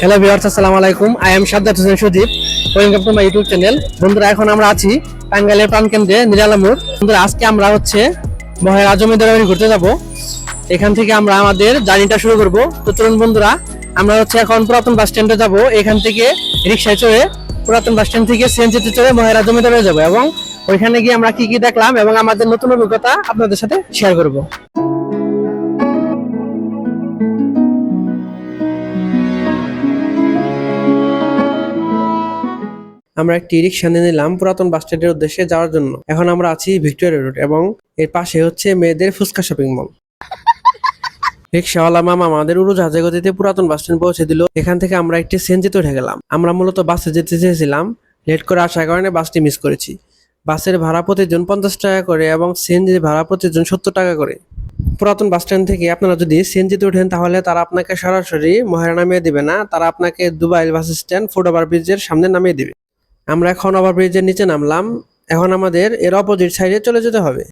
Hello viewers আসসালামু আলাইকুম। I am Saddat Hossain Sudip welcome to my YouTube channel বন্ধুরা, এখন আমরা আছি টাঙ্গাইলের প্রাণকেন্দ্রে নিরালামুর বন্ধুরা, আজকে আমরা হচ্ছে মহের আজমিদের বাড়ি ঘুরতে যাব। এখান থেকে আমরা আমাদের জার্নিটা শুরু করব। তো চলুন বন্ধুরা, আমরা হচ্ছে এখন পুরাতন বাস স্ট্যান্ডে যাব। এখান থেকে রিক্সায় চড়ে পুরাতন বাস স্ট্যান্ড থেকে সিএনজিতে চড়ে মহের আজমিদের বাড়ি যাব এবং ওইখানে গিয়ে আমরা কি কি দেখলাম এবং আমাদের নতুন অভিজ্ঞতা আপনাদের সাথে শেয়ার করব। আমরা একটি রিক্সা নিয়ে নিলাম পুরাতন বাস স্ট্যান্ডের উদ্দেশ্যে যাওয়ার জন্য। এখন আমরা আছি ভিক্টোরিয়া রোড এবং এর পাশে হচ্ছে মেয়েদের ফুচকা শপিং মল। রিক্সাওয়ালা মামা আমাদের উড়োজাহাজে গতিতে পুরাতন বাস স্ট্যান্ড পৌঁছে দিল। এখান থেকে আমরা একটি সেনজিতে উঠে গেলাম। আমরা মূলত বাসে যেতে চেয়েছিলাম। লেট করে আসার কারণে বাসটি মিস করেছি। বাসের ভাড়া প্রতিজন পঞ্চাশ টাকা করে এবং সিএনজির ভাড়া প্রতিজন সত্তর টাকা করে। পুরাতন বাস স্ট্যান্ড থেকে আপনারা যদি সিএনজিতে ওঠেন তাহলে তারা আপনাকে সরাসরি মহেরা নামিয়ে দিবে না। তারা আপনাকে Dubai bus stand foot over ব্রিজের সামনে নামিয়ে দিবে। আমরা এখন ওভার ব্রিজের নিচে নামলাম। এখন আমাদের এর অপোজিট সাইডে চলে যেতে হবে।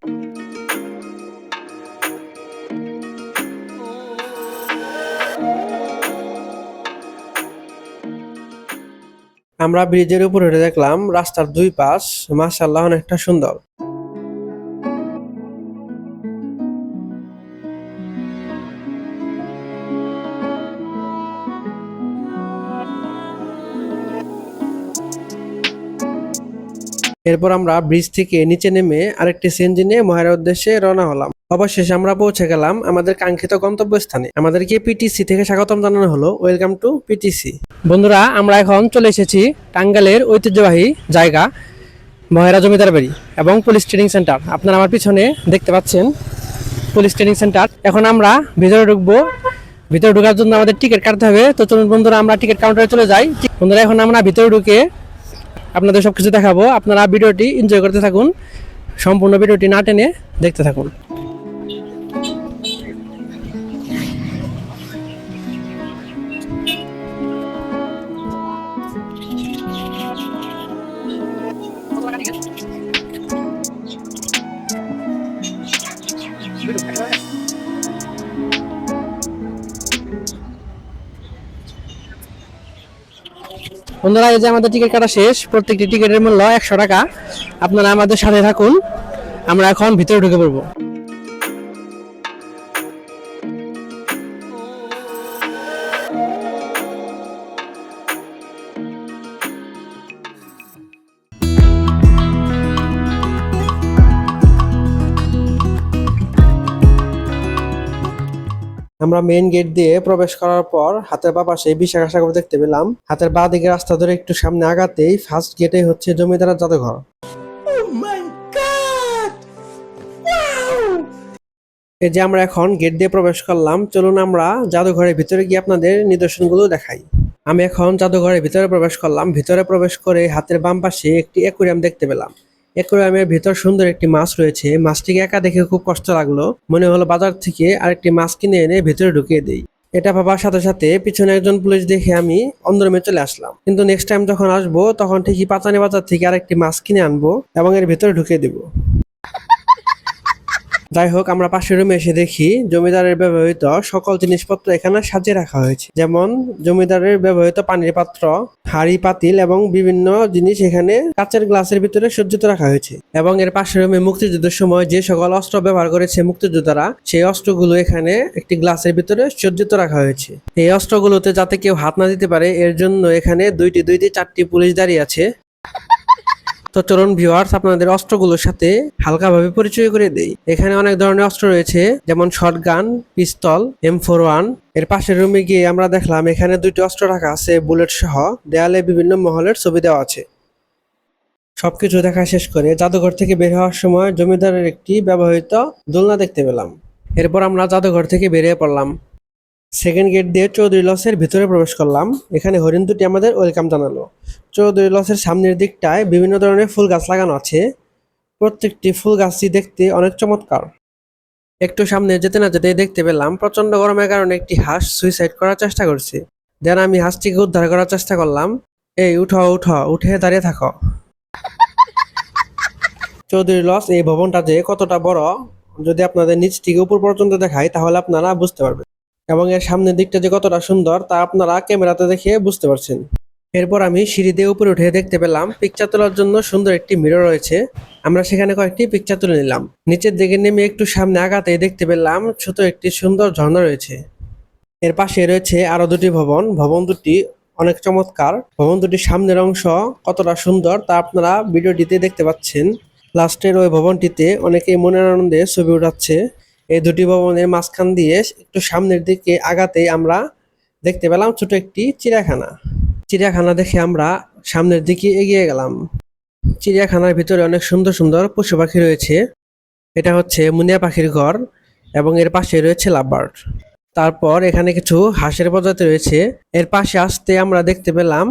আমরা ব্রিজের উপরে উঠে দেখলাম রাস্তার দুই পাশ মাশাল্লাহ অনেকটা সুন্দর। এরপর আমরা ব্রিজ থেকে নিচে নেমে আরেকটি সিএনজি নিয়ে মহেরার উদ্দেশ্যে রওনা হলাম। অবশেষে আমরা পৌঁছে গেলাম আমাদের কাঙ্ক্ষিত গন্তব্যস্থানে। আমাদেরকে পিটিসি থেকে স্বাগতম জানানো হলো। ওয়েলকাম টু পিটিসি বন্ধুরা, আমরা এখন চলে এসেছি টাঙ্গালের ঐতিহ্যবাহী জায়গা, মহেরা জমিদার বাড়ি এবং পুলিশ ট্রেনিং সেন্টার। আপনারা আমার পিছনে দেখতে পাচ্ছেন পুলিশ ট্রেনিং সেন্টার। এখন আমরা ভিতরে ঢুকবো। ভিতরে ঢোকার জন্য আমাদের টিকিট কাটতে হবে। তো চলুন বন্ধুরা, আমরা টিকিট কাউন্টারে চলে যাই। বন্ধুরা, এখন আমরা ভিতরে ঢুকে আপনাদের সব কিছু দেখাবো। আপনারা ভিডিওটি এনজয় করতে থাকুন। সম্পূর্ণ ভিডিওটি না টেনে দেখতে থাকুন। বন্ধুরা, এই যে আমাদের টিকিট কাটা শেষ, প্রত্যেকটি টিকিটের মূল্য একশো টাকা। আপনারা আমাদের সাথে থাকুন, আমরা এখন ভিতরে ঢুকে পড়ব। আমরা মেইন গেট দিয়ে প্রবেশ করার পর হাতের বা পাশে বিশাখা সাগর দেখতে পেলাম। হাতের বা দিকে রাস্তা ধরে একটু সামনে আগাতেই ফার্স্ট গেটে হচ্ছে জমিদার জাদুঘর। এই যে আমরা এখন গেট দিয়ে প্রবেশ করলাম চলুন আমরা জাদুঘরের ভিতরে গিয়ে আপনাদের নিদর্শনগুলো দেখাই। আমি এখন জাদুঘরের ভিতরে প্রবেশ করলাম। ভিতরে প্রবেশ করে হাতের বাম পাশে একটি অ্যাকুরিয়াম দেখতে পেলাম। অ্যাকুরিয়ামের ভেতর সুন্দর একটি মাছ রয়েছে। মাছটিকে একা দেখে খুব কষ্ট লাগল। মনে হলো বাজার থেকে আরেকটি মাছ কিনে এনে ভেতরে ঢুকিয়ে দেই। এটা ভাবার সাথে সাথে পিছনে একজন পুলিশ দেখে আমি অন্দরমে চলে আসলাম। কিন্তু নেক্সট টাইম যখন আসব, তখন ঠিকই পাতানি বাজার থেকে আরেকটি মাছ কিনে আনব এবং এর ভেতরে ঢুকিয়ে দিব। যাই হোক, আমরা পাশের রুমে এসে দেখি জমিদারের ব্যবহৃত সকল জিনিসপত্র এখানে সাজিয়ে রাখা হয়েছে। যেমন জমিদারের ব্যবহৃত পানির পাত্র হাড়ি পাতিল এবং বিভিন্ন জিনিস এখানে কাচের গ্লাসের ভিতরে সজ্জিত রাখা হয়েছে। এবং এর পাশের রুমে মুক্তিযুদ্ধের সময় যে সকল অস্ত্র ব্যবহার করেছে মুক্তিযোদ্ধারা, সেই অস্ত্রগুলো এখানে একটি গ্লাসের ভিতরে সজ্জিত রাখা হয়েছে। এই অস্ত্রগুলোতে যাতে কেউ হাত না দিতে পারে, এর জন্য এখানে দুইটি দুইটি, চারটি পুলিশ দাঁড়িয়ে আছে। তো চলুন ভিউয়ার্স আপনাদের অস্ত্রগুলোর সাথে হালকাভাবে পরিচয় করে দেই। এখানে অনেক ধরনের অস্ত্র রয়েছে, যেমন শটগান পিস্তল এম ফোর ওয়ানের পাশের রুমে গিয়ে আমরা দেখলাম এখানে দুইটি অস্ত্র রাখা আছে বুলেট সহ। দেয়ালে বিভিন্ন মহলের ছবি দেওয়া আছে। সবকিছু দেখা শেষ করে জাদুঘর থেকে বের হওয়ার সময় জমিদারের একটি ব্যবহৃত দোলনা দেখতে পেলাম। এরপর আমরা জাদুঘর থেকে বেরিয়ে পড়লাম। সেকেন্ড গেট দিয়ে চৌধুরী লসের ভিতরে প্রবেশ করলাম। এখানে হরিণ দুটি আমাদের ওয়েলকাম জানালো। চৌধুরী লসের সামনের দিকটায় বিভিন্ন ধরনের ফুল গাছ লাগানো আছে। প্রত্যেকটি ফুল গাছটি দেখতে অনেক চমৎকার। একটু সামনে যেতে না যেতে দেখতে পেলাম প্রচণ্ড গরমের কারণে একটি হাঁস সুইসাইড করার চেষ্টা করছে। দেন আমি হাঁসটিকে উদ্ধার করার চেষ্টা করলাম। এই, উঠো উঠো, উঠে দাঁড়িয়ে থাকো। চৌধুরী লস এই ভবনটা যে কতটা বড়, যদি আপনাদের নিচ থেকে উপর পর্যন্ত দেখায় তাহলে আপনারা বুঝতে পারবেন। এবং এর সামনের দিকটা যে কতটা সুন্দর তা আপনারা ক্যামেরাতে দেখে বুঝতে পারছেন। এরপর আমি সিঁড়ি দিয়ে উপরে উঠে দেখতে পেলাম পিকচার তোলার জন্য সুন্দর একটি মিরর রয়েছে। আমরা সেখানে কয়েকটি পিকচার তুলে নিলাম। নিচের দিকে নেমে একটু সামনে আগাতেই দেখতে পেলাম ছোট একটি সুন্দর ঝর্ণা রয়েছে। এর পাশে রয়েছে আরও দুটি ভবন। ভবন দুটি অনেক চমৎকার। ভবন দুটির সামনের অংশ কতটা সুন্দর তা আপনারা ভিডিওটিতে দেখতে পাচ্ছেন। লাস্টের ওই ভবনটিতে অনেকেই মনের আনন্দে ছবি উঠাচ্ছে। এই দুটি ভবনের মাঝখান দিয়ে একটু সামনের দিকে আগাতেই আমরা দেখতে পেলাম ছোট একটি চিড়িয়াখানা। চিড়িয়াখানা দেখে আমরা সামনের দিকে এগিয়ে গেলাম। চিড়িয়াখানার ভিতরে অনেক সুন্দর সুন্দর পশু পাখি রয়েছে। এটা হচ্ছে মুনিয়া পাখির ঘর এবং এর পাশে রয়েছে লাভবার্ড। তারপর এখানে কিছু হাঁসের প্রজাতি রয়েছে। এর পাশে আসতে আমরা দেখতে পেলাম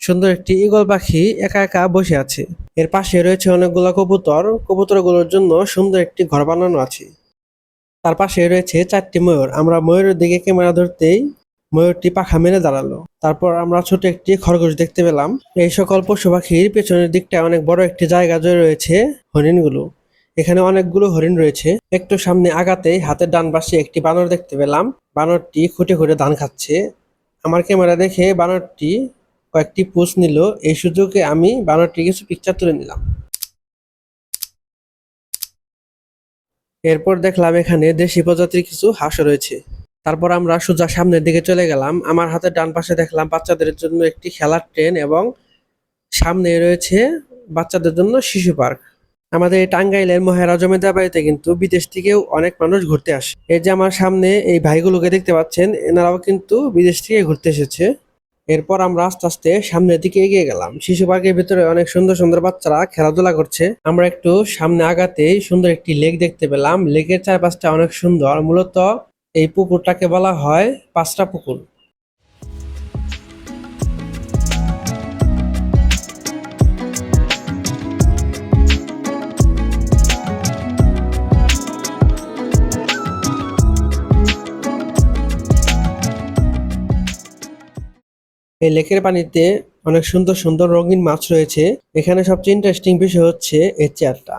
সুন্দর একটি ঈগল পাখি একা একা বসে আছে। এর পাশে রয়েছে অনেকগুলো কবুতর। কবুতরগুলোর জন্য সুন্দর একটি ঘর বানানো আছে। তার পাশে রয়েছে চারটি ময়ূর। আমরা ময়ূরের দিকে ক্যামেরা ধরতেই ময়ূরটি পাখা মেলে দাঁড়াল। তারপর আমরা ছোট একটি খরগোশ দেখতে পেলাম। এই সকল পশু পাখির পেছনের দিকটায় অনেক বড় একটি জায়গা জুড়ে রয়েছে হরিণগুলো। এখানে অনেকগুলো হরিণ রয়েছে। একটু সামনে আগাতেই হাতের ডান পাশে একটি বানর দেখতে পেলাম। বানরটি খুঁটে খুঁটে ধান খাচ্ছে। আমার ক্যামেরা দেখে বানরটি কয়েকটি পোস্ট নিল। এই সুযোগে আমি বানরটি কিছু পিকচার তুলে নিলাম। এরপর দেখলাম এখানে দেশি প্রজাতির কিছু হাঁস রয়েছে। তারপর আমরা সোজা সামনের দিকে চলে গেলাম। আমার হাতের ডান পাশে দেখলাম বাচ্চাদের জন্য একটি খেলার ট্রেন এবং সামনে রয়েছে বাচ্চাদের জন্য শিশু পার্ক। আমাদের টাঙ্গাইলের মহেরা জমিদার বাড়িতে কিন্তু বিদেশ থেকেও অনেক মানুষ ঘুরতে আসে। এই যে আমার সামনে এই ভাইগুলোকে দেখতে পাচ্ছেন, এনারাও কিন্তু বিদেশ থেকে ঘুরতে এসেছে। এরপর আমরা আস্তে আস্তে সামনের দিকে এগিয়ে গেলাম। শিশু পার্কের ভিতরে অনেক সুন্দর সুন্দর বাচ্চারা খেলাধুলা করছে। আমরা একটু সামনে আগাতেই সুন্দর একটি লেক দেখতে পেলাম। লেকের চারপাশটা অনেক সুন্দর। মূলত এই পুকুরটাকে বলা হয় পাঁচটা পুকুর। এই লেকের পানিতে অনেক সুন্দর সুন্দর রঙিন মাছ রয়েছে। এখানে সবচেয়ে ইন্টারেস্টিং বিষয় হচ্ছে এই চেয়ারটা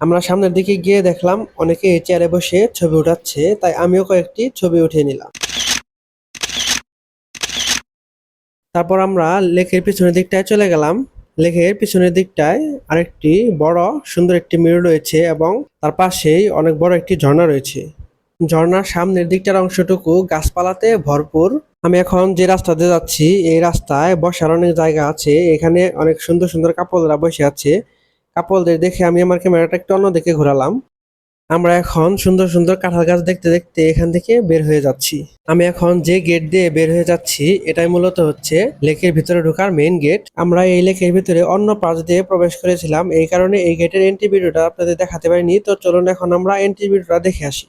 আমরা সামনের দিকে গিয়ে দেখলাম অনেকে এই চেয়ারে বসে ছবি উঠাচ্ছে, তাই আমিও কয়েকটি ছবি উঠিয়ে নিলাম। তারপর আমরা লেকের পিছনের দিকটায় চলে গেলাম। লেকের পিছনের দিকটায় আরেকটি বড় সুন্দর একটি মিরর রয়েছে এবং তার পাশেই অনেক বড় একটি ঝর্ণা রয়েছে। ঝর্ণার সামনের দিকটার অংশটুকু গাছপালাতে ভরপুর। আমি এখন যে রাস্তাতে যাচ্ছি, এই রাস্তায় বসার অনেক জায়গা আছে। এখানে অনেক সুন্দর সুন্দর কাপলরা বসে আছে। কাপলদের দেখে আমি আমার ক্যামেরাটা একটু অন্য দিকে ঘোরালাম। আমরা এখন সুন্দর সুন্দর কাঁঠাল গাছ দেখতে দেখতে এখান থেকে বের হয়ে যাচ্ছি। আমি এখন যে গেট দিয়ে বের হয়ে যাচ্ছি, এটাই মূলত হচ্ছে লেকের ভিতরে ঢোকার মেইন গেট আমরা এই লেকের ভিতরে অন্য পাশ দিয়ে প্রবেশ করেছিলাম। এই কারণে এই গেটের এন্ট্রি ভিডিওটা আপনাদের দেখাতে পারিনি। তো চলুন এখন আমরা এন্ট্রি ভিডিওটা দেখে আসি।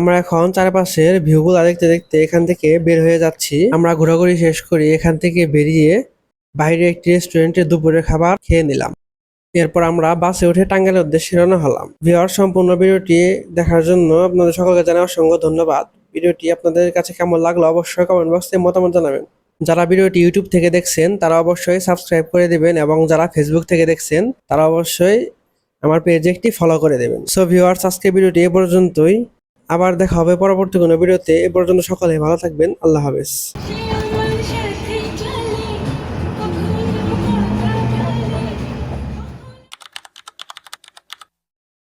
আমরা এখন চারপাশের ভিউগুলো দেখতে দেখতে এখান থেকে বের হয়ে যাচ্ছি। আমরা ঘোরাঘুরি শেষ করি এখান থেকে বেরিয়ে বাইরে একটি রেস্টুরেন্টে দুপুরের খাবার খেয়ে নিলাম। এরপর আমরা বাসে উঠে টাঙ্গাইলের উদ্দেশ্যে রওনা হলাম। ভিওর সম্পূর্ণ ভিডিওটি দেখার জন্য আপনাদের সকলকে জানাই অসংখ্য ধন্যবাদ। ভিডিওটি আপনাদের কাছে কেমন লাগল অবশ্যই কমেন্ট বক্সে মতামত জানাবেন। যারা ভিডিওটি ইউটিউব থেকে দেখছেন, তারা অবশ্যই সাবস্ক্রাইব করে দেবেন এবং যারা ফেসবুক থেকে দেখছেন, তারা অবশ্যই আমার পেজে একটি ফলো করে দেবেন। সো ভিউয়ার্স আজকে ভিডিওটি এ পর্যন্তই। আবার দেখা হবে পরবর্তী কোনো ভিডিওতে। এ পর্যন্ত সকলে ভালো থাকবেন। আল্লাহ হাফেজ।